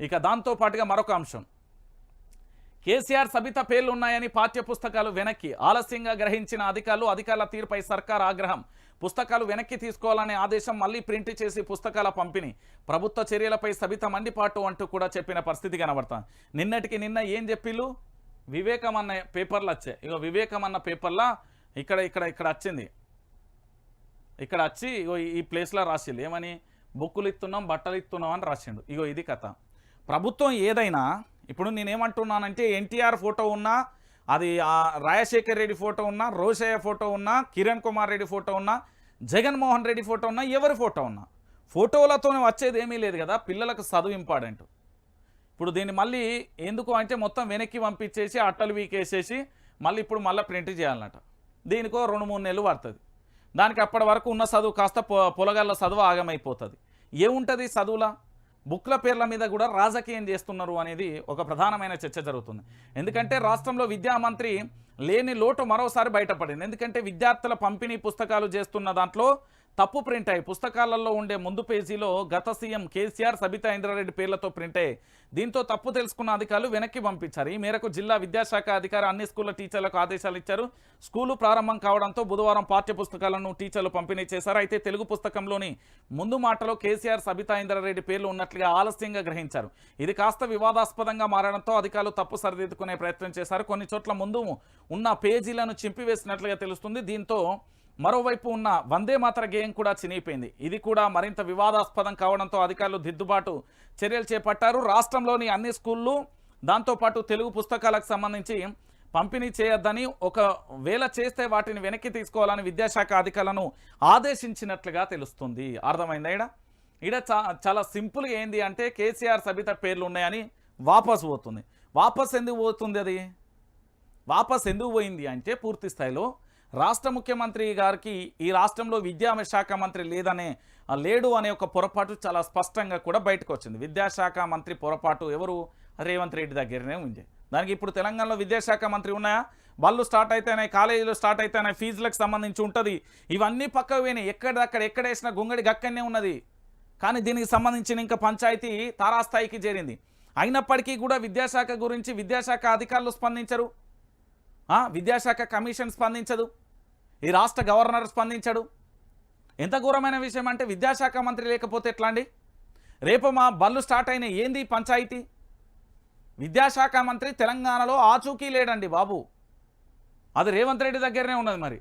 ఇక దాంతో పాటుగా మరొక అంశం. కేసీఆర్ సబిత పేర్లు ఉన్నాయని పాఠ్య పుస్తకాలు వెనక్కి ఆలస్యంగా గ్రహించిన అధికారులు అధికారుల తీరుపై సర్కార్ ఆగ్రహం. పుస్తకాలు వెనక్కి తీసుకోవాలనే ఆదేశం మళ్ళీ ప్రింట్ చేసి పుస్తకాల పంపిణీ. ప్రభుత్వ చర్యలపై సబిత మండిపాటు అంటూ కూడా చెప్పిన పరిస్థితి కనబడతాం. నిన్నటికి నిన్న ఏం చెప్పిళ్ళు? వివేకం అన్న పేపర్లు వచ్చాయి. ఇగో వివేకం అన్న పేపర్లా ఇక్కడ ఇక్కడ ఇక్కడ వచ్చింది. ఇక్కడ వచ్చి ఇగో ఈ- ఈ ప్లేస్లో రాసిండు ఏమని? బుక్కులు ఇస్తున్నాం బట్టలు ఇస్తున్నాం అని రాసిండు. ఇగో ఇది కథ. ప్రభుత్వం ఏదైనా ఇప్పుడు నేనేమంటున్నానంటే ఎన్టీఆర్ ఫోటో ఉన్నా అది ఆ రాజశేఖర్ రెడ్డి ఫోటో ఉన్నా రోషయ్య ఫోటో ఉన్నా కిరణ్ కుమార్ రెడ్డి ఫోటో ఉన్నా జగన్మోహన్ రెడ్డి ఫోటో ఉన్నా ఎవరి ఫోటో ఉన్నా ఫోటోలతోనే వచ్చేది ఏమీ లేదు కదా పిల్లలకు చదువు ఇంపార్టెంట్. ఇప్పుడు దీన్ని మళ్ళీ ఎందుకు అంటే మొత్తం వెనక్కి పంపించేసి అట్టలు వీకేసేసి మళ్ళీ ఇప్పుడు మళ్ళీ ప్రింట్ చేయాలన్నట దీనికో రెండు మూడు నెలలు పడుతుంది. దానికి అప్పటి వరకు ఉన్న చదువు కాస్త పొ పొలగల్ల చదువు ఆగమైపోతుంది. ఏముంటుంది చదువులా? బుక్ల పేర్ల మీద కూడా రాజకీయం చేస్తున్నారు అనేది ఒక ప్రధానమైన చర్చ జరుగుతుంది. ఎందుకంటే రాష్ట్రంలో విద్యామంత్రి లేని లోటు మరోసారి బయటపడింది. ఎందుకంటే విద్యార్థుల పంపిణీ పుస్తకాలు చేస్తున్న దాంట్లో తప్పు ప్రింట్ అయ్యి పుస్తకాలలో ఉండే ముందు పేజీలో గత సీఎం కేసీఆర్ సబితా ఇంద్రారెడ్డి పేర్లతో ప్రింట్. అయ్యి దీంతో తప్పు తెలుసుకున్న అధికారులు వెనక్కి పంపించారు. ఈ మేరకు జిల్లా విద్యాశాఖ అధికారి అన్ని స్కూళ్ళ టీచర్లకు ఆదేశాలు ఇచ్చారు. స్కూలు ప్రారంభం కావడంతో బుధవారం పాఠ్య పుస్తకాలను టీచర్లు పంపిణీ చేశారు. అయితే తెలుగు పుస్తకంలోని ముందు మాటలో కేసీఆర్ సబితా ఇంద్రారెడ్డి పేర్లు ఉన్నట్లుగా ఆలస్యంగా గ్రహించారు. ఇది కాస్త వివాదాస్పదంగా మారడంతో అధికారులు తప్పు సరిదిద్దుకునే ప్రయత్నం చేశారు. కొన్ని చోట్ల ముందు ఉన్న పేజీలను చింపివేసినట్లుగా తెలుస్తుంది. దీంతో మరోవైపు ఉన్న వందే మాతర గేయం కూడా చినిగిపోయింది. ఇది కూడా మరింత వివాదాస్పదం కావడంతో అధికారులు దిద్దుబాటు చర్యలు చేపట్టారు. రాష్ట్రంలోని అన్ని స్కూళ్ళు దాంతోపాటు తెలుగు పుస్తకాలకు సంబంధించి పంపిణీ చేయొద్దని ఒక వేళ చేస్తే వాటిని వెనక్కి తీసుకోవాలని విద్యాశాఖ అధికారులను ఆదేశించినట్లుగా తెలుస్తుంది. అర్థమైందా ఈడ? ఈడ చాలా సింపుల్గా ఏంది అంటే కేసీఆర్ సబిత పేర్లు ఉన్నాయని వాపసు పోతుంది. వాపస్ ఎందుకు పోతుంది అది? వాపస్ ఎందుకు పోయింది అంటే పూర్తి స్థాయిలో రాష్ట్ర ముఖ్యమంత్రి గారికి ఈ రాష్ట్రంలో విద్యాశాఖ మంత్రి లేదనే లేడు అనే ఒక పొరపాటు చాలా స్పష్టంగా కూడా బయటకు వచ్చింది. విద్యాశాఖ మంత్రి పొరపాటు ఎవరు? రేవంత్ రెడ్డి దగ్గరనే ఉంది. దానికి ఇప్పుడు తెలంగాణలో విద్యాశాఖ మంత్రి ఉన్నాయా? బళ్ళు స్టార్ట్ అయితేనే కాలేజీలు స్టార్ట్ అయితేనే ఫీజులకు సంబంధించి ఉంటుంది. ఇవన్నీ పక్క పోయినాయి. ఎక్కడక్కడ ఎక్కడేసిన గుంగడి గక్కనే ఉన్నది. కానీ దీనికి సంబంధించిన ఇంకా పంచాయతీ తారాస్థాయికి చేరింది. అయినప్పటికీ కూడా విద్యాశాఖ గురించి విద్యాశాఖ అధికారులు స్పందించరు. విద్యాశాఖ కమిషన్ స్పందించదు. ఈ రాష్ట్ర గవర్నర్ స్పందించడు. ఎంత ఘోరమైన విషయం అంటే విద్యాశాఖ మంత్రి లేకపోతే ఎట్లా అండి రేపు మా బళ్ళు స్టార్ట్ అయిన ఏంది పంచాయతీ? విద్యాశాఖ మంత్రి తెలంగాణలో ఆచూకీ లేడండి బాబు. అది రేవంత్ రెడ్డి దగ్గరనే ఉన్నది మరి.